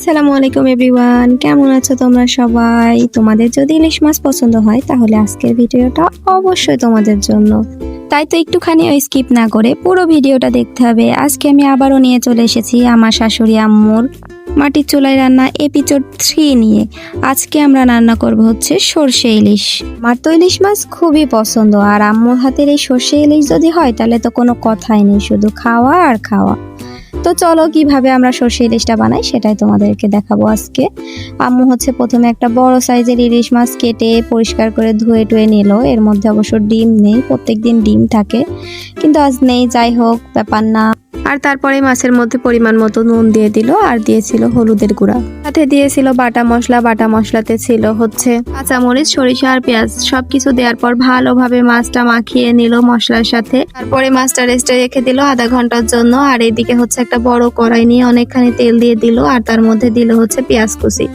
আসসালামু আলাইকুম এভরিওয়ান। কেমন আছো তোমরা সবাই? তোমাদের যদি ইলিশ মাছ পছন্দ হয়, তাহলে আজকের ভিডিওটা অবশ্যই তোমাদের জন্য। তাই তো একটুখানি ওই স্কিপ না করে পুরো ভিডিওটা দেখতে হবে। আজকে আমি আবারও নিয়ে চলে এসেছি আমার শাশুড়ি আম্মুর মাটির চুলায় রান্না এপিচোড থ্রি নিয়ে। আজকে আমরা রান্না করব হচ্ছে সর্ষে ইলিশ। আমার তো ইলিশ মাছ খুবই পছন্দ, আর আম্মুর হাতের এই সর্ষে ইলিশ যদি হয়, তাহলে তো কোনো কথাই নেই, শুধু খাওয়া আর খাওয়া। তো চলো কীভাবে আমরা সর্ষে ইলিশটা বানাই সেটাই তোমাদেরকে দেখাবো আজকে। আম্মু হচ্ছে প্রথমে একটা বড় সাইজের ইলিশ মাছ কেটে পরিষ্কার করে ধুয়ে টুয়ে নিল। এর মধ্যে অবশ্য ডিম নেই, প্রত্যেকদিন ডিম থাকে। কিন্তু আজ নেই, যাই হোক, ব্যাপার না। আর তারপরে মাছের মধ্যে পরিমাণ মতো নুন দিয়ে দিল আর দিয়েছিল হলুদের গুঁড়া। সাথে দিয়েছিল বাটা মশলা, বাটা মশলাতে ছিল হচ্ছে কাঁচামরিচ, সরিষা আর পেঁয়াজ। সবকিছু দেওয়ার পর ভালোভাবে মাছটা মাখিয়ে নিল মশলার সাথে। তারপরে মাছটা রেস্টে রেখে দিল আধা ঘণ্টার জন্য। আর এদিকে হচ্ছে একটা বড় কড়াই নিয়ে অনেকখানি তেল দিয়ে দিল, আর তার মধ্যে দিল হচ্ছে পেঁয়াজ কুচি।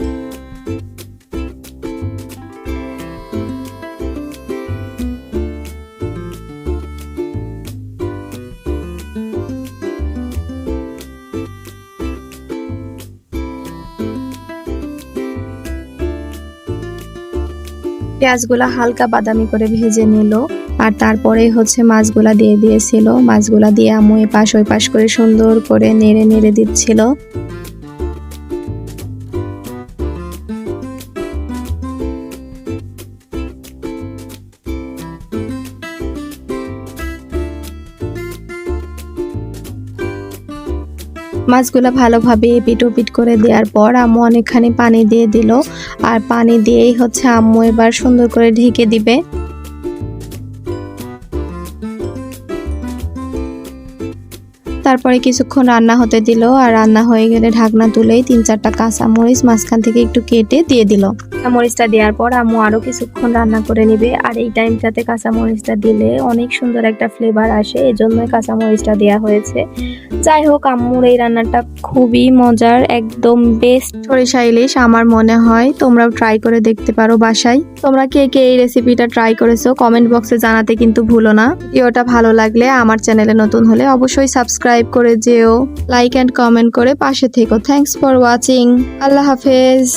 পেঁয়াজগুলা হালকা বাদামি করে ভেজে নিল। আর তারপরে হচ্ছে মাছগুলা দিয়ে দিয়েছিল। মাছগুলা দিয়ে আম্মু এ পাশ ওই পাশ করে সুন্দর করে নেড়ে নেড়ে দিচ্ছিল। মাছগুলো ভালোভাবে এপিট ওপিট করে দেওয়ার পর আম্মু অনেকখানি পানি দিয়ে দিল। আর পানি দিয়েই হচ্ছে আম্মু এবার সুন্দর করে ঢেকে দিবে। তারপরে কিছুক্ষণ রান্না হতে দিল আর রান্না হয়ে গেলে ঢাকনা তুলেই তিন চারটা কাঁচা মরিচ মাঝখান থেকে একটু কেটে দিয়ে দিল। মরিচটা দেওয়ার পর আম্মু আরও কিছুক্ষণ রান্না করে নিবে আর এই টাইমটাতে কাঁচা মরিচটা দিলে অনেক সুন্দর একটা ফ্লেভার আসে, এজন্যই কাঁচা মরিচটা দেওয়া হয়েছে। যাই হোক, আম্মুর এই রান্নাটা খুবই মজার, একদম বেস্ট সরিষা ইলিশ আমার মনে হয় তোমরাও ট্রাই করে দেখতে পারো বাসায়। তোমরা কে কে এই রেসিপিটা ট্রাই করেছ কমেন্ট বক্সে জানাতে কিন্তু ভুলো না। ভিডিওটা ভালো লাগলে আমার চ্যানেলে নতুন হলে অবশ্যই সাবস্ক্রাইব করে যেও লাইক অ্যান্ড কমেন্ট করে পাশে থেকো। থ্যাংকস ফর ওয়াচিং আল্লাহ হাফেজ।